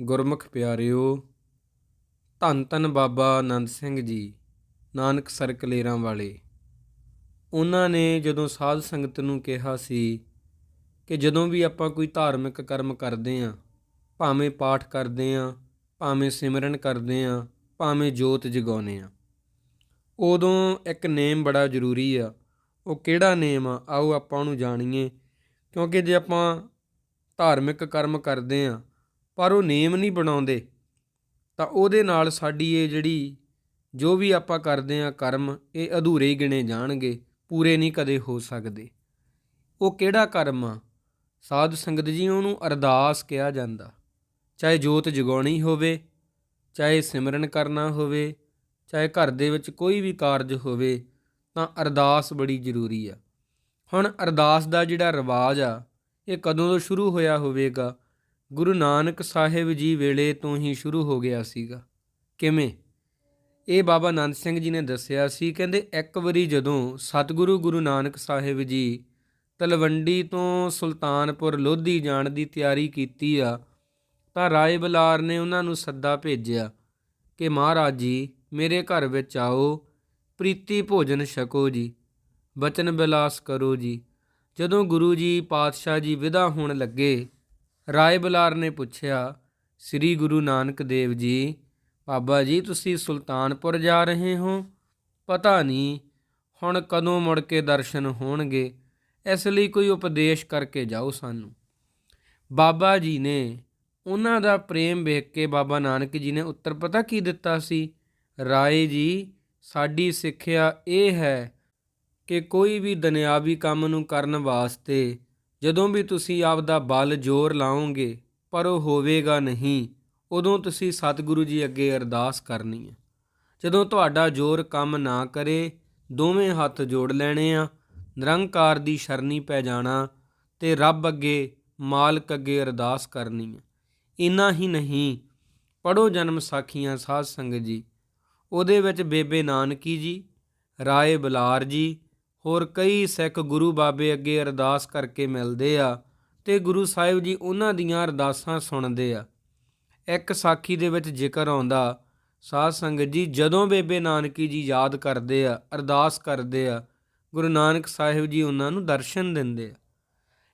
ਗੁਰਮੁਖ ਪਿਆਰਿਓ, ਧੰਨ ਧੰਨ ਬਾਬਾ ਆਨੰਦ ਸਿੰਘ ਜੀ, ਨਾਨਕ ਸਰ ਕਲੇਰਾਂ ਵਾਲੇ। ਉਹਨਾਂ ਨੇ ਜਦੋਂ ਸਾਧ ਸੰਗਤ ਨੂੰ ਕਿਹਾ ਸੀ ਕਿ ਜਦੋਂ ਵੀ ਆਪਾਂ ਕੋਈ ਧਾਰਮਿਕ ਕਰਮ ਕਰਦੇ ਆਂ, ਭਾਵੇਂ ਪਾਠ ਕਰਦੇ ਆਂ, ਭਾਵੇਂ ਸਿਮਰਨ ਕਰਦੇ ਆਂ, ਭਾਵੇਂ ਜੋਤ ਜਗਾਉਂਦੇ ਆਂ, ਉਦੋਂ ਇੱਕ ਨੇਮ ਬੜਾ ਜ਼ਰੂਰੀ ਆ। ਉਹ ਕਿਹੜਾ ਨੇਮ ਆ? ਆਓ ਆਪਾਂ ਉਹਨੂੰ ਜਾਣੀਏ। ਕਿਉਂਕਿ ਜੇ ਆਪਾਂ ਧਾਰਮਿਕ ਕਰਮ ਕਰਦੇ ਆਂ ਪਰ ਉਹ ਨੇਮ ਨਹੀਂ ਬਣਾਉਂਦੇ, ਤਾਂ ਉਹਦੇ ਨਾਲ ਸਾਡੀ ਇਹ ਜਿਹੜੀ ਜੋ ਵੀ ਆਪਾਂ ਕਰਦੇ ਆਂ ਕਰਮ, ਇਹ ਅਧੂਰੇ ਹੀ ਗਿਣੇ ਜਾਣਗੇ, ਪੂਰੇ ਨਹੀਂ ਕਦੇ ਹੋ ਸਕਦੇ। ਉਹ ਕਿਹੜਾ ਕਰਮ ਆ? ਸਾਧ ਸੰਗਤ ਜੀ ਉਹਨੂੰ ਅਰਦਾਸ ਕਿਹਾ ਜਾਂਦਾ। ਚਾਹੇ ਜੋਤ ਜਗਾਉਣੀ ਹੋਵੇ, ਚਾਹੇ ਸਿਮਰਨ ਕਰਨਾ ਹੋਵੇ, ਚਾਹੇ ਘਰ ਦੇ ਵਿੱਚ ਕੋਈ ਵੀ ਕਾਰਜ ਹੋਵੇ, ਤਾਂ ਅਰਦਾਸ ਬੜੀ ਜ਼ਰੂਰੀ ਆ। ਹੁਣ ਅਰਦਾਸ ਦਾ ਜਿਹੜਾ ਰਿਵਾਜ ਆ, ਇਹ ਕਦੋਂ ਤੋਂ ਸ਼ੁਰੂ ਹੋਇਆ ਹੋਵੇਗਾ? ਗੁਰੂ ਨਾਨਕ ਸਾਹਿਬ ਜੀ ਵੇਲੇ ਤੋਂ ਹੀ ਸ਼ੁਰੂ ਹੋ ਗਿਆ ਸੀਗਾ। ਕਿਵੇਂ? ਇਹ ਬਾਬਾ ਆਨੰਦ ਸਿੰਘ ਜੀ ਨੇ ਦੱਸਿਆ ਸੀ, ਕਹਿੰਦੇ ਇੱਕ ਵਾਰੀ ਜਦੋਂ ਸਤਿਗੁਰੂ ਗੁਰੂ ਨਾਨਕ ਸਾਹਿਬ ਜੀ ਤਲਵੰਡੀ ਤੋਂ ਸੁਲਤਾਨਪੁਰ ਲੋਧੀ ਜਾਣ ਦੀ ਤਿਆਰੀ ਕੀਤੀ ਆ, ਤਾਂ ਰਾਏ ਬਲਾਰ ਨੇ ਉਹਨਾਂ ਨੂੰ ਸੱਦਾ ਭੇਜਿਆ ਕਿ ਮਹਾਰਾਜ ਜੀ, ਮੇਰੇ ਘਰ ਵਿੱਚ ਆਓ, ਪ੍ਰੀਤੀ ਭੋਜਨ ਛਕੋ ਜੀ, ਬਚਨ ਬਿਲਾਸ ਕਰੋ ਜੀ। ਜਦੋਂ ਗੁਰੂ ਜੀ ਪਾਤਸ਼ਾਹ ਜੀ ਵਿਦਾ ਹੋਣ ਲੱਗੇ ਰਾਏ ਬੁਲਾਰ ਨੇ ਪੁੱਛਿਆ, ਸ੍ਰੀ ਗੁਰੂ ਨਾਨਕ ਦੇਵ ਜੀ, ਬਾਬਾ ਜੀ, ਤੁਸੀਂ ਸੁਲਤਾਨਪੁਰ ਜਾ ਰਹੇ ਹੋ? ਪਤਾ ਨਹੀਂ, ਹੁਣ ਕਦੋਂ ਮੁੜ ਕੇ ਦਰਸ਼ਨ ਹੋਣਗੇ? ਇਸ ਲਈ ਕੋਈ ਉਪਦੇਸ਼ ਕਰਕੇ ਜਾਓ ਸਾਨੂੰ। ਬਾਬਾ ਜੀ ਨੇ ਉਹਨਾਂ ਦਾ ਪ੍ਰੇਮ ਵੇਖ ਕੇ ਬਾਬਾ ਨਾਨਕ ਜੀ ਨੇ ਉੱਤਰ ਪਤਾ ਕੀ ਦਿੱਤਾ ਸੀ? ਰਾਏ ਜੀ, ਸਾਡੀ ਸਿੱਖਿਆ ਇਹ ਹੈ ਕਿ ਕੋਈ ਵੀ ਦੁਨਿਆਵੀ ਕੰਮ ਨੂੰ ਕਰਨ ਵਾਸਤੇ ਜਦੋਂ ਵੀ ਤੁਸੀਂ ਆਪਦਾ ਬਲ ਜ਼ੋਰ ਲਾਓਗੇ, ਪਰ ਉਹ ਹੋਵੇਗਾ ਨਹੀਂ, ਉਦੋਂ ਤੁਸੀਂ ਸਤਿਗੁਰੂ ਜੀ ਅੱਗੇ ਅਰਦਾਸ ਕਰਨੀ ਹੈ। ਜਦੋਂ ਤੁਹਾਡਾ ਜ਼ੋਰ ਕੰਮ ਨਾ ਕਰੇ, ਦੋਵੇਂ ਹੱਥ ਜੋੜ ਲੈਣੇ ਆ, ਨਿਰੰਕਾਰ ਦੀ ਸ਼ਰਨੀ ਪੈ ਜਾਣਾ ਤੇ ਰੱਬ ਅੱਗੇ, ਮਾਲਕ ਅੱਗੇ ਅਰਦਾਸ ਕਰਨੀ ਹੈ। ਇੰਨਾ ਹੀ ਨਹੀਂ ਪੜੋ ਜਨਮ ਸਾਖੀਆਂ ਸਾਧ ਸੰਗਤ ਜੀ। ਉਹਦੇ ਵਿੱਚ ਬੇਬੇ ਨਾਨਕੀ ਜੀ, ਰਾਏ ਬਲਾਰ ਜੀ ਹੋਰ ਕਈ ਸਿੱਖ ਗੁਰੂ ਬਾਬੇ ਅੱਗੇ ਅਰਦਾਸ ਕਰਕੇ ਮਿਲਦੇ ਆ ਤੇ ਗੁਰੂ ਸਾਹਿਬ ਜੀ ਉਹਨਾਂ ਦੀਆਂ ਅਰਦਾਸਾਂ ਸੁਣਦੇ ਆ। ਇੱਕ ਸਾਖੀ ਦੇ ਵਿੱਚ ਜ਼ਿਕਰ ਆਉਂਦਾ, ਸਾਧ ਸੰਗਤ ਜੀ, ਜਦੋਂ ਬੇਬੇ ਨਾਨਕੀ ਜੀ ਯਾਦ ਕਰਦੇ ਆ, ਅਰਦਾਸ ਕਰਦੇ ਆ, ਗੁਰੂ ਨਾਨਕ ਸਾਹਿਬ ਜੀ ਉਹਨਾਂ ਨੂੰ ਦਰਸ਼ਨ ਦਿੰਦੇ ਆ।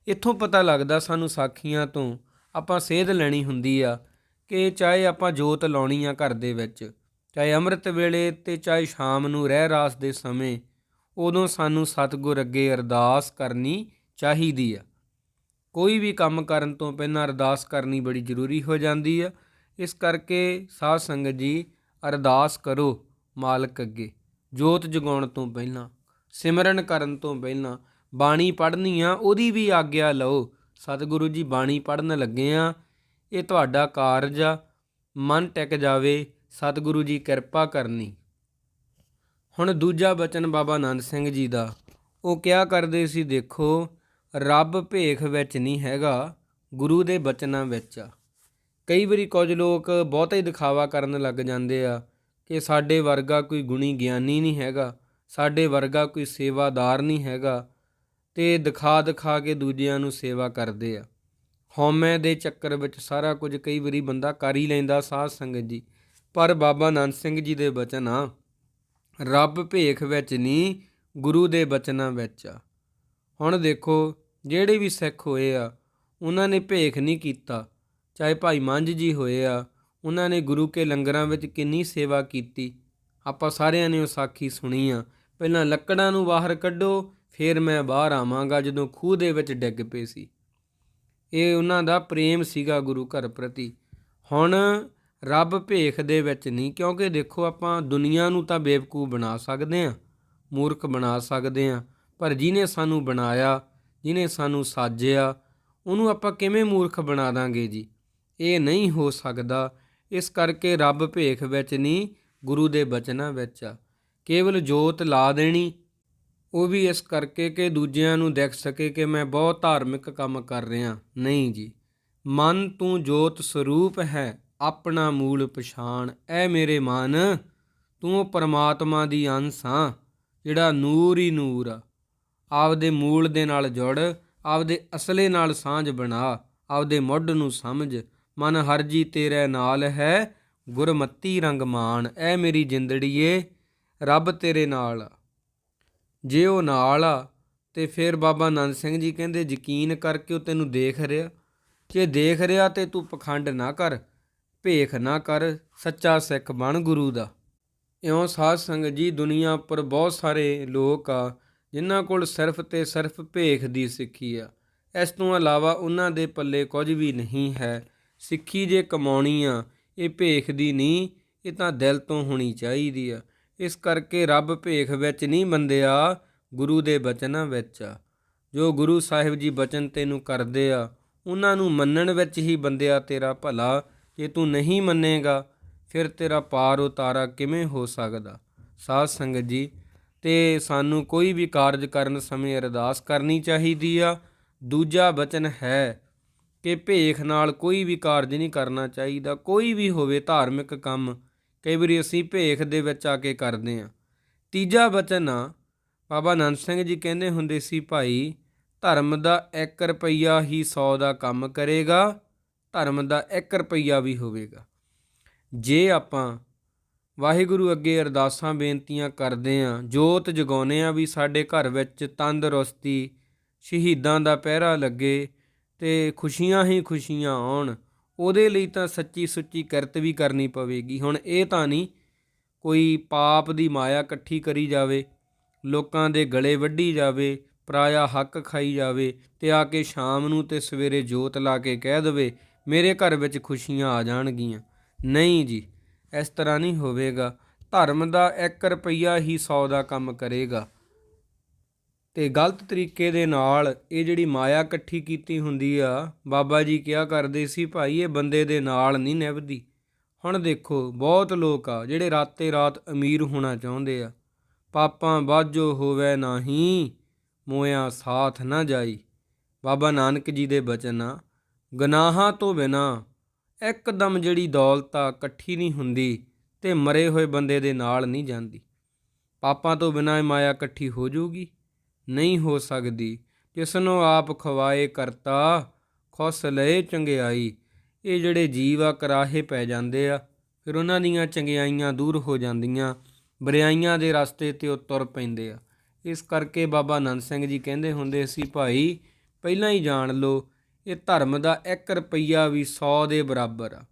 ਇੱਥੋਂ ਪਤਾ ਲੱਗਦਾ ਸਾਨੂੰ ਸਾਖੀਆਂ ਤੋਂ ਆਪਾਂ ਸੇਧ ਲੈਣੀ ਹੁੰਦੀ ਆ ਕਿ ਚਾਹੇ ਆਪਾਂ ਜੋਤ ਲਾਉਣੀ ਆ ਘਰ ਦੇ ਵਿੱਚ, ਚਾਹੇ ਅੰਮ੍ਰਿਤ ਵੇਲੇ ਤੇ ਚਾਹੇ ਸ਼ਾਮ ਨੂੰ ਰਹਿ ਰਾਸ ਦੇ ਸਮੇਂ ਉਦੋਂ ਸਾਨੂੰ ਸਤਿਗੁਰ ਅੱਗੇ ਅਰਦਾਸ ਕਰਨੀ ਚਾਹੀਦੀ ਆ। ਕੋਈ ਵੀ ਕੰਮ ਕਰਨ ਤੋਂ ਪਹਿਲਾਂ ਅਰਦਾਸ ਕਰਨੀ ਬੜੀ ਜ਼ਰੂਰੀ ਹੋ ਜਾਂਦੀ ਆ। ਇਸ ਕਰਕੇ ਸਾਧ ਸੰਗਤ ਜੀ, ਅਰਦਾਸ ਕਰੋ ਮਾਲਕ ਅੱਗੇ, ਜੋਤ ਜਗਾਉਣ ਤੋਂ ਪਹਿਲਾਂ, ਸਿਮਰਨ ਕਰਨ ਤੋਂ ਪਹਿਲਾਂ, ਬਾਣੀ ਪੜ੍ਹਨੀ ਆ, ਉਹਦੀ ਵੀ ਆਗਿਆ ਲਓ। ਸਤਿਗੁਰੂ ਜੀ, ਬਾਣੀ ਪੜ੍ਹਨ ਲੱਗੇ ਆ, ਇਹ ਤੁਹਾਡਾ ਕਾਰਜ ਆ। ਮਨ ਟਿਕ ਜਾਵੇ, ਸਤਿਗੁਰੂ ਜੀ ਕਿਰਪਾ ਕਰਨੀ। ਹੁਣ ਦੂਜਾ ਬਚਨ ਬਾਬਾ ਆਨੰਦ ਸਿੰਘ ਜੀ ਦਾ। ਉਹ ਕਿਆ ਕਰਦੇ ਸੀ ਦੇਖੋ, ਰੱਬ ਭੇਖ ਵਿੱਚ ਨਹੀਂ ਹੈਗਾ, ਗੁਰੂ ਦੇ ਬਚਨਾਂ ਵਿੱਚ ਆ। ਕਈ ਵਾਰੀ ਕੁਝ ਲੋਕ ਬਹੁਤਾ ਹੀ ਦਿਖਾਵਾ ਕਰਨ ਲੱਗ ਜਾਂਦੇ ਆ ਕਿ ਸਾਡੇ ਵਰਗਾ ਕੋਈ ਗੁਣੀ ਗਿਆਨੀ ਨਹੀਂ ਹੈਗਾ, ਸਾਡੇ ਵਰਗਾ ਕੋਈ ਸੇਵਾਦਾਰ ਨਹੀਂ ਹੈਗਾ ਤੇ ਦਿਖਾ ਦਿਖਾ ਕੇ ਦੂਜਿਆਂ ਨੂੰ ਸੇਵਾ ਕਰਦੇ ਆ। ਹਉਮੈ ਦੇ ਚੱਕਰ ਵਿੱਚ ਸਾਰਾ ਕੁਝ ਕਈ ਵਾਰੀ ਬੰਦਾ ਕਰ ਹੀ ਲੈਂਦਾ ਸਾਧ ਸੰਗਤ ਜੀ। ਪਰ ਬਾਬਾ ਆਨੰਦ ਸਿੰਘ ਜੀ ਦੇ ਬਚਨ ਆ। ਰੱਬ ਭੇਖ ਵਿੱਚ ਨਹੀਂ ਗੁਰੂ ਦੇ ਬਚਨਾਂ ਵਿੱਚ ਆ। ਹੁਣ ਦੇਖੋ, ਜਿਹੜੇ ਵੀ ਸਿੱਖ ਹੋਏ ਆ, ਉਹਨਾਂ ਨੇ ਭੇਖ ਨਹੀਂ ਕੀਤਾ। ਚਾਹੇ ਭਾਈ ਮੰਝ ਜੀ ਹੋਏ ਆ, ਉਹਨਾਂ ਨੇ ਗੁਰੂ ਕੇ ਲੰਗਰਾਂ ਵਿੱਚ ਕਿੰਨੀ ਸੇਵਾ ਕੀਤੀ। ਆਪਾਂ ਸਾਰਿਆਂ ਨੇ ਉਹ ਸਾਖੀ ਸੁਣੀ ਆ। ਪਹਿਲਾਂ ਲੱਕੜਾਂ ਨੂੰ ਬਾਹਰ ਕੱਢੋ, ਫਿਰ ਮੈਂ ਬਾਹਰ ਆਵਾਂਗਾ, ਜਦੋਂ ਖੂਹ ਦੇ ਵਿੱਚ ਡਿੱਗ ਪਏ ਸੀ। ਇਹ ਉਹਨਾਂ ਦਾ ਪ੍ਰੇਮ ਸੀਗਾ ਗੁਰੂ ਘਰ ਪ੍ਰਤੀ। ਹੁਣ ਰੱਬ ਭੇਖ ਦੇ ਵਿੱਚ ਨਹੀਂ, ਕਿਉਂਕਿ ਦੇਖੋ ਆਪਾਂ ਦੁਨੀਆ ਨੂੰ ਤਾਂ ਬੇਵਕੂਫ ਬਣਾ ਸਕਦੇ ਆ ਮੂਰਖ ਬਣਾ ਸਕਦੇ ਆ ਪਰ ਜਿਹਨੇ ਸਾਨੂੰ ਬਣਾਇਆ, ਜਿਹਨੇ ਸਾਨੂੰ ਸਾਜਿਆ, ਉਹਨੂੰ ਆਪਾਂ ਕਿਵੇਂ ਮੂਰਖ ਬਣਾ ਦਾਂਗੇ ਜੀ? ਇਹ ਨਹੀਂ ਹੋ ਸਕਦਾ, ਇਸ ਕਰਕੇ ਰੱਬ ਭੇਖ ਵਿੱਚ ਨਹੀਂ, ਗੁਰੂ ਦੇ ਬਚਨਾਂ ਵਿੱਚ ਆ। ਕੇਵਲ ਜੋਤ ਲਾ ਦੇਣੀ, ਉਹ ਵੀ ਇਸ ਕਰਕੇ ਕਿ ਦੂਜਿਆਂ ਨੂੰ ਦੇਖ ਸਕੇ ਕਿ ਮੈਂ ਬਹੁਤ ਧਾਰਮਿਕ ਕੰਮ ਕਰ ਰਿਹਾ। ਨਹੀਂ ਜੀ, ਮਨ ਤੂੰ ਜੋਤ ਸਰੂਪ ਹੈ ਆਪਣਾ ਮੂਲ ਪਛਾਣ। ਐ ਮੇਰੇ ਮਨ, ਤੂੰ ਪਰਮਾਤਮਾ ਦੀ ਅੰਸ਼ ਆ, ਜਿਹੜਾ ਨੂਰ ਹੀ ਨੂਰ ਆ। ਆਪਦੇ ਮੂਲ ਦੇ ਨਾਲ ਜੁੜ, ਆਪਦੇ ਅਸਲੇ ਨਾਲ ਸਾਂਝ ਬਣਾ, ਆਪਦੇ ਮੁੱਢ ਨੂੰ ਸਮਝ। ਮਨ ਹਰਜੀ ਤੇਰੇ ਨਾਲ ਹੈ, ਗੁਰਮਤੀ ਰੰਗ ਮਾਨ ਐ ਮੇਰੀ ਜਿੰਦੜੀਏ, ਰੱਬ ਤੇਰੇ ਨਾਲ ਜੇ ਉਹ ਨਾਲ ਆ, ਤੇ ਫਿਰ ਬਾਬਾ ਨੰਦ ਸਿੰਘ ਜੀ ਕਹਿੰਦੇ ਯਕੀਨ ਕਰਕੇ ਉਹ ਤੈਨੂੰ ਦੇਖ ਰਿਹਾ। ਜੇ ਦੇਖ ਰਿਹਾ ਤੇ ਤੂੰ ਪਖੰਡ ਨਾ ਕਰ ਭੇਖ ਨਾ ਕਰ ਸੱਚਾ ਸਿੱਖ ਬਣ ਗੁਰੂ ਦਾ। ਇਉਂ ਸਾਧ ਸੰਗਤ ਜੀ ਦੁਨੀਆ ਉੱਪਰ ਬਹੁਤ ਸਾਰੇ ਲੋਕ ਆ, ਜਿਨ੍ਹਾਂ ਕੋਲ ਸਿਰਫ ਤੇ ਸਿਰਫ ਭੇਖ ਦੀ ਸਿੱਖੀ ਆ। ਇਸ ਤੋਂ ਇਲਾਵਾ ਉਹਨਾਂ ਦੇ ਪੱਲੇ ਕੁਝ ਵੀ ਨਹੀਂ ਹੈ। ਸਿੱਖੀ ਜੇ ਕਮਾਉਣੀ ਆ, ਇਹ ਭੇਖ ਦੀ ਨਹੀਂ, ਇਹ ਤਾਂ ਦਿਲ ਤੋਂ ਹੋਣੀ ਚਾਹੀਦੀ ਆ। ਇਸ ਕਰਕੇ ਰੱਬ ਭੇਖ ਵਿੱਚ ਨਹੀਂ ਬੰਦਿਆ, ਗੁਰੂ ਦੇ ਬਚਨਾਂ ਵਿੱਚ ਆ। ਜੋ ਗੁਰੂ ਸਾਹਿਬ ਜੀ ਬਚਨ ਤੈਨੂੰ ਕਰਦੇ ਆ, ਉਹਨਾਂ ਨੂੰ ਮੰਨਣ ਵਿੱਚ ਹੀ ਬੰਦਿਆ ਤੇਰਾ ਭਲਾ ਜੇ ਤੂੰ ਨਹੀਂ ਮੰਨੇਗਾ, ਫਿਰ ਤੇਰਾ ਪਾਰ ਉਤਾਰਾ ਕਿਵੇਂ ਹੋ ਸਕਦਾ? ਸਾਧ ਸੰਗਤ ਜੀ, ਤੇ ਸਾਨੂੰ ਕੋਈ ਵੀ ਕਾਰਜ ਕਰਨ ਸਮੇਂ ਅਰਦਾਸ ਕਰਨੀ ਚਾਹੀਦੀ ਆ। ਦੂਜਾ ਬਚਨ ਹੈ ਕਿ ਭੇਖ ਨਾਲ ਕੋਈ ਵੀ ਕਾਰਜ ਨਹੀਂ ਕਰਨਾ ਚਾਹੀਦਾ। ਕੋਈ ਵੀ ਹੋਵੇ ਧਾਰਮਿਕ ਕੰਮ, ਕਈ ਵਾਰੀ ਅਸੀਂ ਭੇਖ ਦੇ ਵਿੱਚ ਆ ਕੇ ਕਰਦੇ ਆ ਤੀਜਾ ਬਚਨ ਆ, ਬਾਬਾ ਆਨੰਦ ਸਿੰਘ ਜੀ ਕਹਿੰਦੇ ਹੁੰਦੇ ਸੀ, ਭਾਈ, ਧਰਮ ਦਾ 1 ਰੁਪਈਆ ਹੀ 100 ਦਾ ਕੰਮ ਕਰੇਗਾ ਧਰਮ ਦਾ 1 ਰੁਪਈਆ ਵੀ ਹੋਵੇਗਾ। ਜੇ ਆਪਾਂ ਵਾਹਿਗੁਰੂ ਅੱਗੇ ਅਰਦਾਸਾਂ, ਬੇਨਤੀਆਂ ਕਰਦੇ ਆਂ ਜੋਤ ਜਗਾਉਨੇ ਆ ਵੀ ਸਾਡੇ ਘਰ ਵਿੱਚ ਤੰਦਰੁਸਤੀ, ਸ਼ਹੀਦਾਂ ਦਾ ਪਹਿਰਾ ਲੱਗੇ ਤੇ ਖੁਸ਼ੀਆਂ ਹੀ ਖੁਸ਼ੀਆਂ ਆਉਣ, ਉਹਦੇ ਲਈ ਤਾਂ ਸੱਚੀ ਸੁੱਚੀ ਕਿਰਤ ਵੀ ਕਰਨੀ ਪਵੇਗੀ। ਹੁਣ ਇਹ ਤਾਂ ਨਹੀਂ ਕੋਈ ਪਾਪ ਦੀ ਮਾਇਆ ਇਕੱਠੀ ਕਰੀ ਜਾਵੇ, ਲੋਕਾਂ ਦੇ ਗਲੇ ਵੱਢੀ ਜਾਵੇ, ਪਰਾਇਆ ਹੱਕ ਖਾਈ ਜਾਵੇ ਤੇ ਆ ਕੇ ਸ਼ਾਮ ਨੂੰ ਤੇ ਸਵੇਰੇ ਜੋਤ ਲਾ ਕੇ ਕਹਿ ਦੇਵੇ ਮੇਰੇ ਘਰ ਵਿੱਚ ਖੁਸ਼ੀਆਂ ਆ ਜਾਣਗੀਆਂ। ਨਹੀਂ ਜੀ, ਇਸ ਤਰ੍ਹਾਂ ਨਹੀਂ ਹੋਵੇਗਾ। ਧਰਮ ਦਾ 1 ਰੁਪਈਆ ਹੀ 100 ਦਾ ਕੰਮ ਕਰੇਗਾ। ਤੇ ਗਲਤ ਤਰੀਕੇ ਦੇ ਨਾਲ ਇਹ ਜਿਹੜੀ ਮਾਇਆ ਇਕੱਠੀ ਕੀਤੀ ਹੁੰਦੀ ਆ, ਬਾਬਾ ਜੀ ਕਿਹਾ ਕਰਦੇ ਸੀ ਭਾਈ, ਇਹ ਬੰਦੇ ਦੇ ਨਾਲ ਨਹੀਂ ਨਿਭਦੀ। ਹੁਣ ਦੇਖੋ, ਬਹੁਤ ਲੋਕ ਆ ਜਿਹੜੇ ਰਾਤੇ ਰਾਤ ਅਮੀਰ ਹੋਣਾ ਚਾਹੁੰਦੇ ਆ। ਪਾਪਾਂ ਬਾਝੋ ਹੋਵੇ ਨਾਹੀ, ਮੋਇਆ ਸਾਥ ਨਾ ਜਾਈ। ਬਾਬਾ ਨਾਨਕ ਜੀ ਦੇ ਬਚਨ ਆ ਗਨਾਹਾਂ ਤੋਂ ਬਿਨਾ ਇੱਕਦਮ ਜਿਹੜੀ ਦੌਲਤ ਆ, ਇਕੱਠੀ ਨਹੀਂ ਹੁੰਦੀ ਤੇ ਮਰੇ ਹੋਏ ਬੰਦੇ ਦੇ ਨਾਲ ਨਹੀਂ ਜਾਂਦੀ। ਪਾਪਾਂ ਤੋਂ ਬਿਨਾ ਇਹ ਮਾਇਆ ਇਕੱਠੀ ਹੋ ਜਾਊਗੀ, ਨਹੀਂ ਹੋ ਸਕਦੀ। ਜਿਸ ਨੂੰ ਆਪ ਖਵਾਏ ਕਰਤਾ, ਖੁਸ ਲਏ ਚੰਗਿਆਈ। ਇਹ ਜਿਹੜੇ ਜੀਵ ਆ, ਕਰਾਹੇ ਪੈ ਜਾਂਦੇ ਆ। ਫਿਰ ਉਹਨਾਂ ਦੀਆਂ ਚੰਗਿਆਈਆਂ ਦੂਰ ਹੋ ਜਾਂਦੀਆਂ, ਬਰਿਆਈਆਂ ਦੇ ਰਸਤੇ ਤੇ ਉਹ ਤੁਰ ਪੈਂਦੇ ਆ। ਇਸ ਕਰਕੇ ਬਾਬਾ ਆਨੰਦ ਸਿੰਘ ਜੀ ਕਹਿੰਦੇ ਹੁੰਦੇ ਸੀ, ਭਾਈ, ਪਹਿਲਾਂ ਹੀ ਜਾਣ ਲਓ ਇਹ ਧਰਮ ਦਾ 1 ਰੁਪਈਆ ਵੀ 100 ਦੇ ਬਰਾਬਰ ਆ।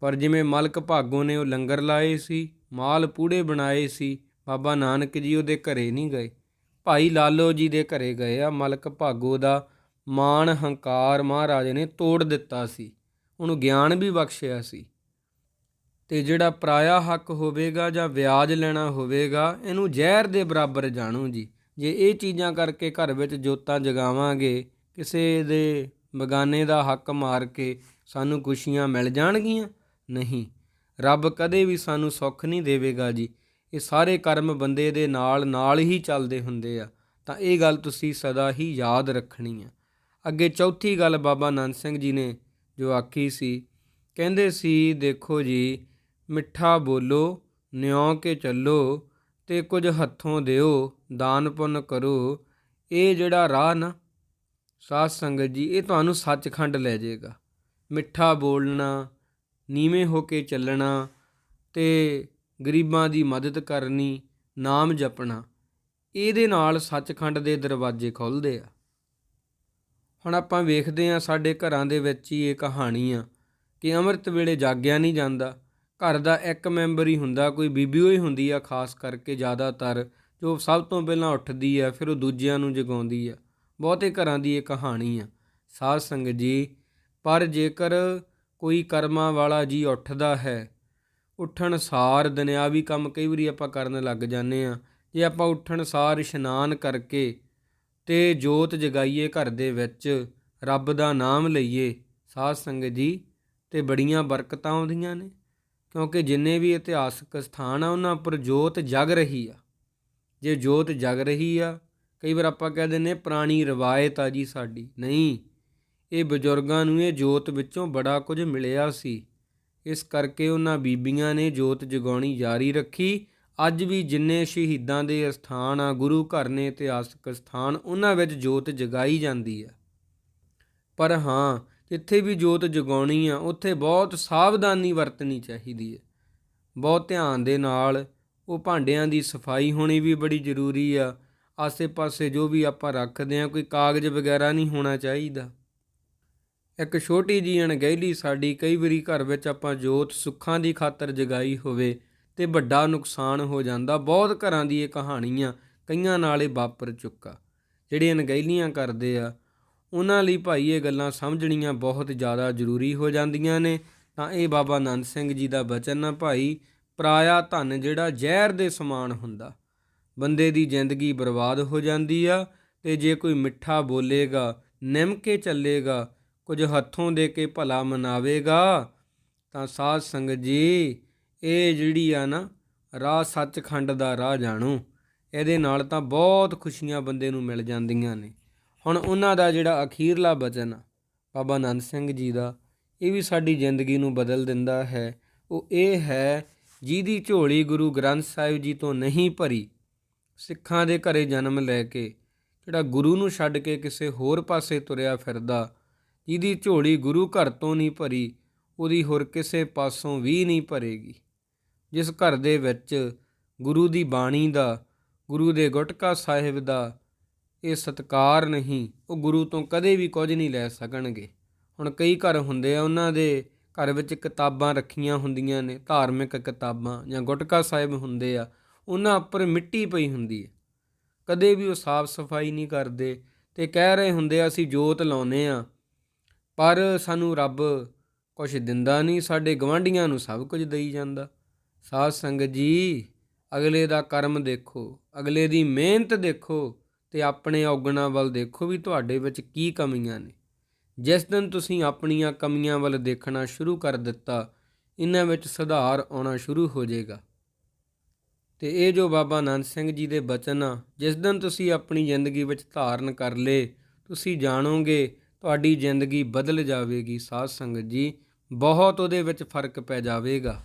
ਪਰ ਜਿਵੇਂ ਮਲਕ ਭਾਗੋ ਨੇ ਉਹ ਲੰਗਰ ਲਾਏ ਸੀ, ਮਾਲ ਪੂੜੇ ਬਣਾਏ ਸੀ, ਬਾਬਾ ਨਾਨਕ ਜੀ ਉਹਦੇ ਘਰੇ ਨਹੀਂ ਗਏ। ਭਾਈ ਲਾਲੋ ਜੀ ਦੇ ਘਰੇ ਗਏ ਆ, ਮਲਕ ਭਾਗੋ ਦਾ ਮਾਣ ਹੰਕਾਰ ਮਹਾਰਾਜ ਨੇ ਤੋੜ ਦਿੱਤਾ ਸੀ। ਉਹਨੂੰ ਗਿਆਨ ਵੀ ਬਖਸ਼ਿਆ ਸੀ। ਤੇ ਜਿਹੜਾ ਪਰਾਇਆ ਹੱਕ ਹੋਵੇਗਾ ਜਾਂ ਵਿਆਜ ਲੈਣਾ ਹੋਵੇਗਾ, ਇਹਨੂੰ ਜ਼ਹਿਰ ਦੇ ਬਰਾਬਰ ਜਾਣੂ ਜੀ। ਜੇ ਇਹ ਚੀਜ਼ਾਂ ਕਰਕੇ ਘਰ ਵਿੱਚ ਜੋਤਾਂ ਜਗਾਵਾਂਗੇ, ਕਿਸੇ ਦੇ ਬਗਾਨੇ ਦਾ ਹੱਕ ਮਾਰ ਕੇ ਸਾਨੂੰ ਖੁਸ਼ੀਆਂ ਮਿਲ ਜਾਣਗੀਆਂ? ਨਹੀਂ। ਰੱਬ ਕਦੇ ਵੀ ਸਾਨੂੰ ਸੁੱਖ ਨਹੀਂ ਦੇਵੇਗਾ ਜੀ। ਇਹ ਸਾਰੇ ਕਰਮ ਬੰਦੇ ਦੇ ਨਾਲ ਨਾਲ ਹੀ ਚੱਲਦੇ ਹੁੰਦੇ ਆ। ਤਾਂ ਇਹ ਗੱਲ ਤੁਸੀਂ ਸਦਾ ਹੀ ਯਾਦ ਰੱਖਣੀ ਆ। ਅੱਗੇ ਚੌਥੀ ਗੱਲ ਬਾਬਾ ਆਨੰਦ ਸਿੰਘ ਜੀ ਨੇ ਜੋ ਆਖੀ ਸੀ, ਕਹਿੰਦੇ ਸੀ, ਦੇਖੋ ਜੀ, ਮਿੱਠਾ ਬੋਲੋ, ਨਿਉ ਕੇ ਚੱਲੋ ਤੇ ਕੁਝ ਹੱਥੋਂ ਦਿਓ, ਦਾਨ ਪੁੰਨ ਕਰੋ, ਇਹ ਜਿਹੜਾ ਰਾਹ ਨਾ ਸਾਧ ਸੰਗਤ ਜੀ, ਇਹ ਤੁਹਾਨੂੰ ਸੱਚਖੰਡ ਲੈ ਜਾਏਗਾ। ਮਿੱਠਾ ਬੋਲਣਾ, ਨੀਵੇਂ ਹੋ ਕੇ ਚੱਲਣਾ ਤੇ ਗਰੀਬਾਂ ਦੀ ਮਦਦ ਕਰਨੀ, ਨਾਮ ਜਪਣਾ, ਇਹਦੇ ਨਾਲ ਸੱਚਖੰਡ ਦੇ ਦਰਵਾਜ਼ੇ ਖੁੱਲਦੇ ਆ। ਹੁਣ ਆਪਾਂ ਵੇਖਦੇ ਆ ਸਾਡੇ ਘਰਾਂ ਦੇ ਵਿੱਚ ਹੀ ਇਹ ਕਹਾਣੀ ਆ ਕਿ ਅੰਮ੍ਰਿਤ ਵੇਲੇ ਜਾਗਿਆ ਨਹੀਂ ਜਾਂਦਾ। ਘਰ ਦਾ ਇੱਕ ਮੈਂਬਰ ਹੀ ਹੁੰਦਾ, ਕੋਈ ਬੀਬੀ ਹੋਈ ਹੁੰਦੀ ਆ, ਖਾਸ ਕਰਕੇ ਜ਼ਿਆਦਾਤਰ ਜੋ ਸਭ ਤੋਂ ਪਹਿਲਾਂ ਉੱਠਦੀ ਆ, ਫਿਰ ਉਹ ਦੂਜਿਆਂ ਨੂੰ ਜਗਾਉਂਦੀ ਆ। ਬਹੁਤੇ ਘਰਾਂ ਦੀ ਇਹ ਕਹਾਣੀ ਆ। ਸਾਧ ਸੰਗਤ ਜੀ, ਪਰ ਜੇਕਰ ਕੋਈ ਕਰਮਾਂ ਵਾਲਾ ਜੀ ਉੱਠਦਾ ਹੈ, ਉੱਠਣ ਸਾਰ ਦੁਨਿਆਵੀ ਕੰਮ ਕਈ ਵਾਰੀ ਆਪਾਂ ਕਰਨ ਲੱਗ ਜਾਂਦੇ ਆ। ਜੇ ਆਪਾਂ ਉੱਠਣ ਸਾਰ ਇਸ਼ਨਾਨ ਕਰਕੇ ਤੇ ਜੋਤ ਜਗਾਈਏ ਘਰ ਦੇ ਵਿੱਚ, ਰੱਬ ਦਾ ਨਾਮ ਲਈਏ, ਸਾਧ ਸੰਗਤ ਜੀ, ਤੇ ਬੜੀਆਂ ਬਰਕਤਾਂ ਆਉਂਦੀਆਂ ਨੇ। ਕਿਉਂਕਿ ਜਿੰਨੇ ਵੀ ਇਤਿਹਾਸਕ ਸਥਾਨ ਆ, ਉਹਨਾਂ ਉੱਪਰ ਜੋਤ ਜਗ ਰਹੀ ਆ। ਜੇ ਜੋਤ ਜਗ ਰਹੀ ਆ ਕਈ ਵਾਰ ਆਪਾਂ ਕਹਿ ਨੇ ਪੁਰਾਣੀ ਰਵਾਇਤ ਆ ਜੀ ਸਾਡੀ। ਨਹੀਂ, ਇਹ ਬਜ਼ੁਰਗਾਂ ਨੂੰ ਇਹ ਜੋਤ ਵਿੱਚੋਂ ਬੜਾ ਕੁਝ ਮਿਲਿਆ ਸੀ। ਇਸ ਕਰਕੇ ਉਹਨਾਂ ਬੀਬੀਆਂ ਨੇ ਜੋਤ ਜਗਾਉਣੀ ਜਾਰੀ ਰੱਖੀ। ਅੱਜ ਵੀ ਜਿੰਨੇ ਸ਼ਹੀਦਾਂ ਦੇ ਸਥਾਨ ਆ, ਗੁਰੂ ਘਰ ਨੇ ਇਤਿਹਾਸਕ ਸਥਾਨ, ਉਹਨਾਂ ਵਿੱਚ ਜੋਤ ਜਗਾਈ ਜਾਂਦੀ ਆ। ਪਰ ਹਾਂ, ਜਿੱਥੇ ਵੀ ਜੋਤ ਜਗਾਉਣੀ ਆ, ਉੱਥੇ ਬਹੁਤ ਸਾਵਧਾਨੀ ਵਰਤਣੀ ਚਾਹੀਦੀ ਹੈ ਬਹੁਤ ਧਿਆਨ ਦੇ ਨਾਲ ਉਹ ਭਾਂਡਿਆਂ ਦੀ ਸਫ਼ਾਈ ਹੋਣੀ ਵੀ ਬੜੀ ਜ਼ਰੂਰੀ ਆ। ਆਸੇ-ਪਾਸੇ ਜੋ ਵੀ ਆਪਾਂ ਰੱਖਦੇ ਆ ਕੋਈ ਕਾਗਜ਼ ਵਗੈਰਾ ਨਹੀਂ ਹੋਣਾ ਚਾਹੀਦਾ। ਇੱਕ ਛੋਟੀ ਜੀ ਅਣਗਹਿਲੀ ਸਾਡੀ ਕਈ ਵਾਰੀ ਘਰ ਵਿੱਚ ਆਪਾਂ ਜੋਤ ਸੁੱਖਾਂ ਦੀ ਖਾਤਰ ਜਗਾਈ ਹੋਵੇ ਤੇ ਵੱਡਾ ਨੁਕਸਾਨ ਹੋ ਜਾਂਦਾ। ਬਹੁਤ ਘਰਾਂ ਦੀ ਇਹ ਕਹਾਣੀਆਂ ਕਈਆਂ ਨਾਲ ਇਹ ਵਾਪਰ ਚੁੱਕਾ। ਜਿਹੜੇ ਅਣਗਹਿਲੀਆਂ ਕਰਦੇ ਆ, ਉਹਨਾਂ ਲਈ ਭਾਈ ਇਹ ਗੱਲਾਂ ਸਮਝਣੀਆਂ ਬਹੁਤ ਜ਼ਿਆਦਾ ਜ਼ਰੂਰੀ ਹੋ ਜਾਂਦੀਆਂ ਨੇ। ਤਾਂ ਇਹ ਬਾਬਾ ਆਨੰਦ ਸਿੰਘ ਜੀ ਦਾ ਬਚਨ ਨਾ ਭਾਈ, ਪਰਾਇਆ ਧਨ ਜਿਹੜਾ ਜ਼ਹਿਰ ਦੇ ਸਮਾਨ ਹੁੰਦਾ। ਬੰਦੇ ਦੀ ਜ਼ਿੰਦਗੀ ਬਰਬਾਦ ਹੋ ਜਾਂਦੀ ਆ ਤੇ ਜੇ ਕੋਈ ਮਿੱਠਾ ਬੋਲੇਗਾ ਨਿਮ ਕੇ ਚੱਲੇਗਾ, ਕੁਝ ਹੱਥੋਂ ਦੇ ਕੇ ਭਲਾ ਮਨਾਵੇਗਾ, ਤਾਂ ਸਾਧ ਸੰਗਤ ਜੀ, ਇਹ ਜਿਹੜੀ ਆ ਨਾ, ਰਾਹ ਸੱਚਖੰਡ ਦਾ ਰਾਹ ਜਾਣੋ। ਇਹਦੇ ਨਾਲ ਤਾਂ ਬਹੁਤ ਖੁਸ਼ੀਆਂ ਬੰਦੇ ਨੂੰ ਮਿਲ ਜਾਂਦੀਆਂ ਨੇ। ਹੁਣ ਉਹਨਾਂ ਦਾ ਜਿਹੜਾ ਅਖੀਰਲਾ ਬਚਨ ਆ, ਬਾਬਾ ਆਨੰਦ ਸਿੰਘ ਜੀ ਦਾ, ਇਹ ਵੀ ਸਾਡੀ ਜ਼ਿੰਦਗੀ ਨੂੰ ਬਦਲ ਦਿੰਦਾ ਹੈ। ਉਹ ਇਹ ਹੈ, ਜਿਹਦੀ ਝੋਲੀ ਗੁਰੂ ਗ੍ਰੰਥ ਸਾਹਿਬ ਜੀ ਤੋਂ ਨਹੀਂ ਭਰੀ ਸਿੱਖਾਂ ਦੇ ਘਰੇ ਜਨਮ ਲੈ ਕੇ ਜਿਹੜਾ ਗੁਰੂ ਨੂੰ ਛੱਡ ਕੇ ਕਿਸੇ ਹੋਰ ਪਾਸੇ ਤੁਰਿਆ ਫਿਰਦਾ, ਜਿਹਦੀ ਝੋਲੀ ਗੁਰੂ ਘਰ ਤੋਂ ਨਹੀਂ ਭਰੀ, ਉਹਦੀ ਹੋਰ ਕਿਸੇ ਪਾਸੋਂ ਵੀ ਨਹੀਂ ਭਰੇਗੀ। ਜਿਸ ਘਰ ਦੇ ਵਿੱਚ ਗੁਰੂ ਦੀ ਬਾਣੀ ਦਾ, ਗੁਰੂ ਦੇ ਗੁਟਕਾ ਸਾਹਿਬ ਦਾ ਇਹ ਸਤਕਾਰ ਨਹੀਂ, ਉਹ ਗੁਰੂ ਤੋਂ ਕਦੇ ਵੀ ਕੁਝ ਨਹੀਂ ਲੈ ਸਕਣਗੇ। ਹੁਣ ਕਈ ਘਰ ਹੁੰਦੇ ਆ, ਉਹਨਾਂ ਦੇ ਘਰ ਵਿੱਚ ਕਿਤਾਬਾਂ ਰੱਖੀਆਂ ਹੁੰਦੀਆਂ ਨੇ, ਧਾਰਮਿਕ ਕਿਤਾਬਾਂ ਜਾਂ ਗੁਟਕਾ ਸਾਹਿਬ ਹੁੰਦੇ ਆ ਉਹਨਾਂ ਉੱਪਰ ਮਿੱਟੀ ਪਈ ਹੁੰਦੀ ਹੈ। ਕਦੇ ਵੀ ਉਹ ਸਾਫ਼ ਸਫ਼ਾਈ ਨਹੀਂ ਕਰਦੇ ਤੇ ਕਹਿ ਰਹੇ ਹੁੰਦੇ ਆ, ਅਸੀਂ ਜੋਤ ਲਾਉਨੇ ਆ ਪਰ ਸਾਨੂੰ ਰੱਬ ਕੁਝ ਦਿੰਦਾ ਨਹੀਂ, ਸਾਡੇ ਗਵਾਂਢੀਆਂ ਨੂੰ ਸਭ ਕੁਝ ਦੇਈ ਜਾਂਦਾ। ਸਾਧ ਸੰਗਤ ਜੀ, ਅਗਲੇ ਦਾ ਕਰਮ ਦੇਖੋ, ਅਗਲੇ ਦੀ ਮਿਹਨਤ ਦੇਖੋ ਤੇ ਆਪਣੇ ਔਗਣਾ ਵੱਲ ਦੇਖੋ ਵੀ ਤੁਹਾਡੇ ਵਿੱਚ ਕੀ ਕਮੀਆਂ ਨੇ। ਜਿਸ ਦਿਨ ਤੁਸੀਂ ਆਪਣੀਆਂ ਕਮੀਆਂ ਵੱਲ ਦੇਖਣਾ ਸ਼ੁਰੂ ਕਰ ਦਿੱਤਾ, ਇਹਨਾਂ ਵਿੱਚ ਸੁਧਾਰ ਆਉਣਾ ਸ਼ੁਰੂ ਹੋ ਜਾਏਗਾ। ਤੇ ਇਹ ਜੋ ਬਾਬਾ ਆਨੰਦ ਸਿੰਘ ਜੀ ਦੇ ਬਚਨ ਆ, ਜਿਸ ਦਿਨ ਤੁਸੀਂ ਆਪਣੀ ਜ਼ਿੰਦਗੀ ਵਿੱਚ ਧਾਰਨ ਕਰ ਲੇ, ਤੁਸੀਂ ਜਾਣੋਗੇ ਤੁਹਾਡੀ ਜ਼ਿੰਦਗੀ ਬਦਲ ਜਾਵੇਗੀ, ਸਾਧ ਸੰਗਤ ਜੀ। ਬਹੁਤ ਉਹਦੇ ਵਿੱਚ ਫ਼ਰਕ ਪੈ ਜਾਵੇਗਾ।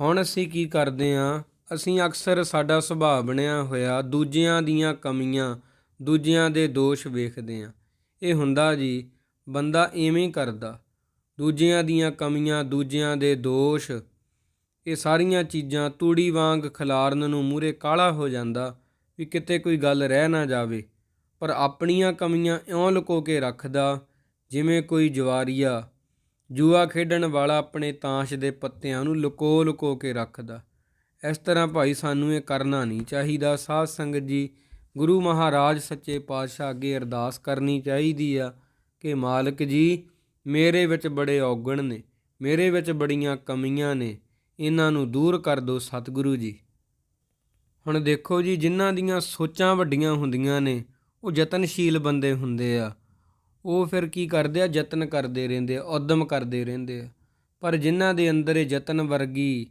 ਹੁਣ ਅਸੀਂ ਕੀ ਕਰਦੇ ਆ? ਅਸੀਂ ਅਕਸਰ ਸਾਡਾ ਸੁਭਾਅ ਬਣਿਆ ਹੋਇਆ ਦੂਜਿਆਂ ਦੀਆਂ ਕਮੀਆਂ, ਦੂਜਿਆਂ ਦੇ ਦੋਸ਼ ਵੇਖਦੇ ਆ। ਇਹ ਹੁੰਦਾ ਜੀ, ਬੰਦਾ ਐਵੇਂ ਹੀ ਕਰਦਾ, ਦੂਜਿਆਂ ਦੀਆਂ ਕਮੀਆਂ, ਦੂਜਿਆਂ ਦੇ ਦੋਸ਼ ਇਹ ਸਾਰੀਆਂ ਚੀਜ਼ਾਂ ਤੂੜੀ ਵਾਂਗ ਖਿਲਾਰਨ ਨੂੰ ਮੂਰੇ ਕਾਲਾ ਹੋ ਜਾਂਦਾ ਵੀ ਕਿਤੇ ਕੋਈ ਗੱਲ ਰਹਿ ਨਾ ਜਾਵੇ। ਪਰ ਆਪਣੀਆਂ ਕਮੀਆਂ ਇਉਂ ਲੁਕੋ ਕੇ ਰੱਖਦਾ, ਜਿਵੇਂ ਕੋਈ ਜਵਾਰੀਆ ਜੂਆ ਖੇਡਣ ਵਾਲਾ ਆਪਣੇ ਤਾਸ਼ ਦੇ ਪੱਤਿਆਂ ਨੂੰ ਲੁਕੋ ਲੁਕੋ ਕੇ ਰੱਖਦਾ। ਇਸ ਤਰ੍ਹਾਂ ਭਾਈ ਸਾਨੂੰ ਇਹ ਕਰਨਾ ਨਹੀਂ ਚਾਹੀਦਾ। ਸਾਧ ਸੰਗਤ ਜੀ, ਗੁਰੂ ਮਹਾਰਾਜ ਸੱਚੇ ਪਾਤਸ਼ਾਹ ਅੱਗੇ ਅਰਦਾਸ ਕਰਨੀ ਚਾਹੀਦੀ ਆ ਕਿ ਮਾਲਕ ਜੀ, ਮੇਰੇ ਵਿੱਚ ਬੜੇ ਔਗਣ ਨੇ, ਮੇਰੇ ਵਿੱਚ ਬੜੀਆਂ ਕਮੀਆਂ ਨੇ ਇਹਨਾਂ ਨੂੰ ਦੂਰ ਕਰ ਦਿਓ ਸਤਿਗੁਰੂ ਜੀ। ਹੁਣ ਦੇਖੋ ਜੀ, ਜਿਨ੍ਹਾਂ ਦੀਆਂ ਸੋਚਾਂ ਵੱਡੀਆਂ ਹੁੰਦੀਆਂ ਨੇ, ਉਹ ਯਤਨਸ਼ੀਲ ਬੰਦੇ ਹੁੰਦੇ ਆ। ਉਹ ਫਿਰ ਕੀ ਕਰਦੇ ਆ? ਯਤਨ ਕਰਦੇ ਰਹਿੰਦੇ ਆ, ਉਦਮ ਕਰਦੇ ਰਹਿੰਦੇ ਆ। ਪਰ ਜਿਨ੍ਹਾਂ ਦੇ ਅੰਦਰ ਇਹ ਯਤਨ ਵਰਗੀ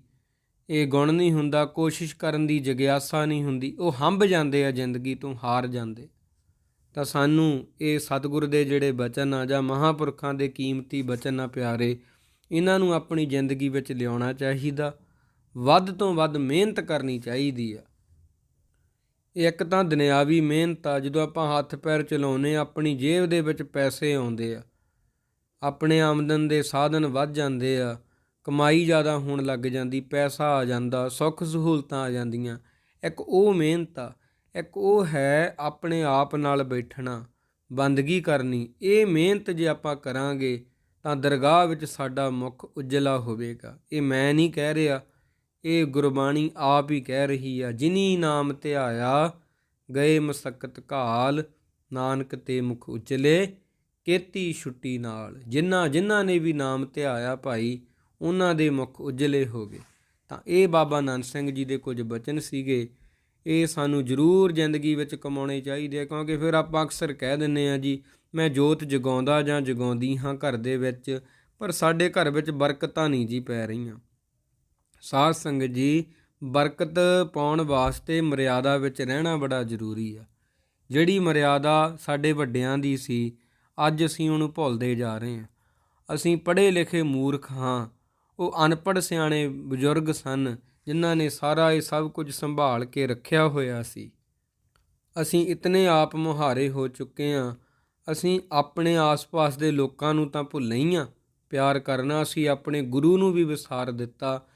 ਇਹ ਗੁਣ ਨਹੀਂ ਹੁੰਦਾ, ਕੋਸ਼ਿਸ਼ ਕਰਨ ਦੀ ਜਗਿਆਸਾ ਨਹੀਂ ਹੁੰਦੀ, ਉਹ ਹੰਭ ਜਾਂਦੇ ਆ ਜ਼ਿੰਦਗੀ ਤੋਂ, ਹਾਰ ਜਾਂਦੇ। ਤਾਂ ਸਾਨੂੰ ਇਹ ਸਤਿਗੁਰ ਦੇ ਜਿਹੜੇ ਬਚਨ ਆ ਜਾਂ ਮਹਾਪੁਰਖਾਂ ਦੇ ਕੀਮਤੀ ਬਚਨ ਆ ਪਿਆਰੇ ਇਹਨਾਂ ਨੂੰ ਆਪਣੀ ਜ਼ਿੰਦਗੀ ਵਿੱਚ ਲਿਆਉਣਾ ਚਾਹੀਦਾ। ਵੱਧ ਤੋਂ ਵੱਧ ਮਿਹਨਤ ਕਰਨੀ ਚਾਹੀਦੀ ਆ। ਇੱਕ ਤਾਂ ਦੁਨਿਆਵੀ ਮਿਹਨਤ ਆ, ਜਦੋਂ ਆਪਾਂ ਹੱਥ ਪੈਰ ਚਲਾਉਨੇ ਆਪਣੀ ਜੇਬ ਦੇ ਵਿੱਚ ਪੈਸੇ ਆਉਂਦੇ ਆ। ਆਪਣੇ ਆਮਦਨ ਦੇ ਸਾਧਨ ਵੱਧ ਜਾਂਦੇ ਆ, ਕਮਾਈ ਜ਼ਿਆਦਾ ਹੋਣ ਲੱਗ ਜਾਂਦੀ, ਪੈਸਾ ਆ ਜਾਂਦਾ, ਸੁੱਖ ਸਹੂਲਤਾਂ ਆ ਜਾਂਦੀਆਂ। ਇੱਕ ਉਹ ਮਿਹਨਤ ਆ, ਇੱਕ ਉਹ ਹੈ ਆਪਣੇ ਆਪ ਨਾਲ ਬੈਠਣਾ, ਬੰਦਗੀ ਕਰਨੀ। ਇਹ ਮਿਹਨਤ ਜੇ ਆਪਾਂ ਕਰਾਂਗੇ ਤਾਂ ਦਰਗਾਹ ਵਿੱਚ ਸਾਡਾ ਮੁਖ ਉਜਲਾ ਹੋਵੇਗਾ। ਇਹ ਮੈਂ ਨਹੀਂ ਕਹਿ ਰਿਹਾ, ਇਹ ਗੁਰਬਾਣੀ ਆਪ ਹੀ ਕਹਿ ਰਹੀ ਆ, ਜਿਨੀ ਨਾਮ ਧਿਆਇਆ ਗਏ ਮਸਕਤ ਕਾਲ ਨਾਨਕ ਤੇ ਮੁਖ ਉਜਲੇ, ਕੇਤੀ ਛੁੱਟੀ ਨਾਲ। ਜਿਨ੍ਹਾਂ ਜਿਨ੍ਹਾਂ ਨੇ ਵੀ ਨਾਮ ਧਿਆਇਆ ਭਾਈ, ਉਹਨਾਂ ਦੇ ਮੁਖ ਉਜਲੇ ਹੋ ਗਏ। ਤਾਂ ਇਹ ਬਾਬਾ ਨਾਨਕ ਸਿੰਘ ਜੀ ਦੇ ਕੁਝ ਬਚਨ ਸੀਗੇ। ਇਹ ਸਾਨੂੰ ਜ਼ਰੂਰ ਜ਼ਿੰਦਗੀ ਵਿੱਚ ਕਮਾਉਣੇ ਚਾਹੀਦੇ ਆ, ਕਿਉਂਕਿ ਫਿਰ ਆਪਾਂ ਅਕਸਰ ਕਹਿ ਦਿੰਨੇ ਆ ਜੀ ਮੈਂ ਜੋਤ ਜਗਾਉਂਦਾ ਜਾਂ ਜਗਾਉਂਦੀ ਹਾਂ ਘਰ ਦੇ ਵਿੱਚ, ਪਰ ਸਾਡੇ ਘਰ ਵਿੱਚ ਬਰਕਤਾਂ ਨਹੀਂ ਜੀ ਪੈ ਰਹੀਆਂ। ਸਾਧ ਸੰਗਤ ਜੀ, ਬਰਕਤ ਪਾਉਣ ਵਾਸਤੇ ਮਰਿਆਦਾ ਵਿੱਚ ਰਹਿਣਾ ਬੜਾ ਜ਼ਰੂਰੀ ਆ। ਜਿਹੜੀ ਮਰਿਆਦਾ ਸਾਡੇ ਵੱਡਿਆਂ ਦੀ ਸੀ, ਅੱਜ ਅਸੀਂ ਉਹਨੂੰ ਭੁੱਲਦੇ ਜਾ ਰਹੇ ਹਾਂ। ਅਸੀਂ ਪੜ੍ਹੇ ਲਿਖੇ ਮੂਰਖ ਹਾਂ, ਉਹ ਅਨਪੜ੍ਹ ਸਿਆਣੇ ਬਜ਼ੁਰਗ ਸਨ, ਜਿਨ੍ਹਾਂ ਨੇ ਸਾਰਾ ਇਹ ਸਭ ਕੁਝ ਸੰਭਾਲ ਕੇ ਰੱਖਿਆ ਹੋਇਆ ਸੀ। ਅਸੀਂ ਇਤਨੇ ਆਪ ਮੁਹਾਰੇ ਹੋ ਚੁੱਕੇ ਹਾਂ ਅਸੀਂ ਆਪਣੇ ਆਸ-ਪਾਸ ਦੇ ਲੋਕਾਂ ਨੂੰ ਤਾਂ ਭੁੱਲੇ ਹੀ ਆ ਪਿਆਰ ਕਰਨਾ, ਅਸੀਂ ਆਪਣੇ ਗੁਰੂ ਨੂੰ ਵੀ ਵਿਸਾਰ ਦਿੱਤਾ।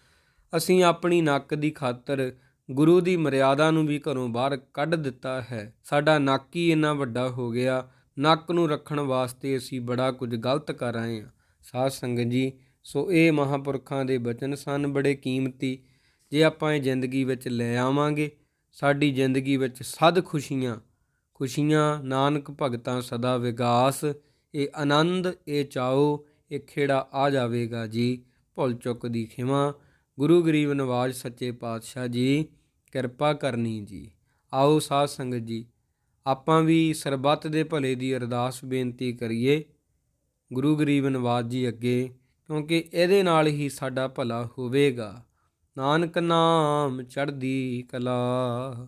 ਅਸੀਂ ਆਪਣੀ ਨੱਕ ਦੀ ਖਾਤਰ ਗੁਰੂ ਦੀ ਮਰਿਆਦਾ ਨੂੰ ਵੀ ਘਰੋਂ ਬਾਹਰ ਕੱਢ ਦਿੱਤਾ ਹੈ। ਸਾਡਾ ਨੱਕ ਹੀ ਇੰਨਾ ਵੱਡਾ ਹੋ ਗਿਆ। ਨੱਕ ਨੂੰ ਰੱਖਣ ਵਾਸਤੇ ਅਸੀਂ ਬੜਾ ਕੁਝ ਗਲਤ ਕਰ ਰਹੇ ਹਾਂ। ਸਾਧ ਸੰਗਤ ਜੀ, ਸੋ ਇਹ ਮਹਾਪੁਰਖਾਂ ਦੇ ਬਚਨ ਸਨ, ਬੜੇ ਕੀਮਤੀ। ਜੇ ਆਪਾਂ ਇਹ ਜ਼ਿੰਦਗੀ ਵਿੱਚ ਲੈ ਆਵਾਂਗੇ, ਸਾਡੀ ਜ਼ਿੰਦਗੀ ਵਿੱਚ ਸਦ ਖੁਸ਼ੀਆਂ ਖੁਸ਼ੀਆਂ ਨਾਨਕ ਭਗਤਾਂ ਸਦਾ ਵਿਗਾਸ ਇਹ ਆਨੰਦ ਇਹ ਚਾਓ ਇਹ ਖੇੜਾ ਆ ਜਾਵੇਗਾ ਜੀ। ਭੁੱਲ ਚੁੱਕ ਦੀ ਖਿਮਾ, ਗੁਰੂ ਗਰੀਬ ਨਵਾਜ ਸੱਚੇ ਪਾਤਸ਼ਾਹ ਜੀ, ਕਿਰਪਾ ਕਰਨੀ ਜੀ। ਆਓ ਸਾਧ ਸੰਗਤ ਜੀ, ਆਪਾਂ ਵੀ ਸਰਬੱਤ ਦੇ ਭਲੇ ਦੀ ਅਰਦਾਸ ਬੇਨਤੀ ਕਰੀਏ, ਗੁਰੂ ਗਰੀਬ ਨਵਾਜ ਜੀ ਅੱਗੇ, ਕਿਉਂਕਿ ਇਹਦੇ ਨਾਲ ਹੀ ਸਾਡਾ ਭਲਾ ਹੋਵੇਗਾ। ਨਾਨਕ ਨਾਮ ਚੜ੍ਹਦੀ ਕਲਾ।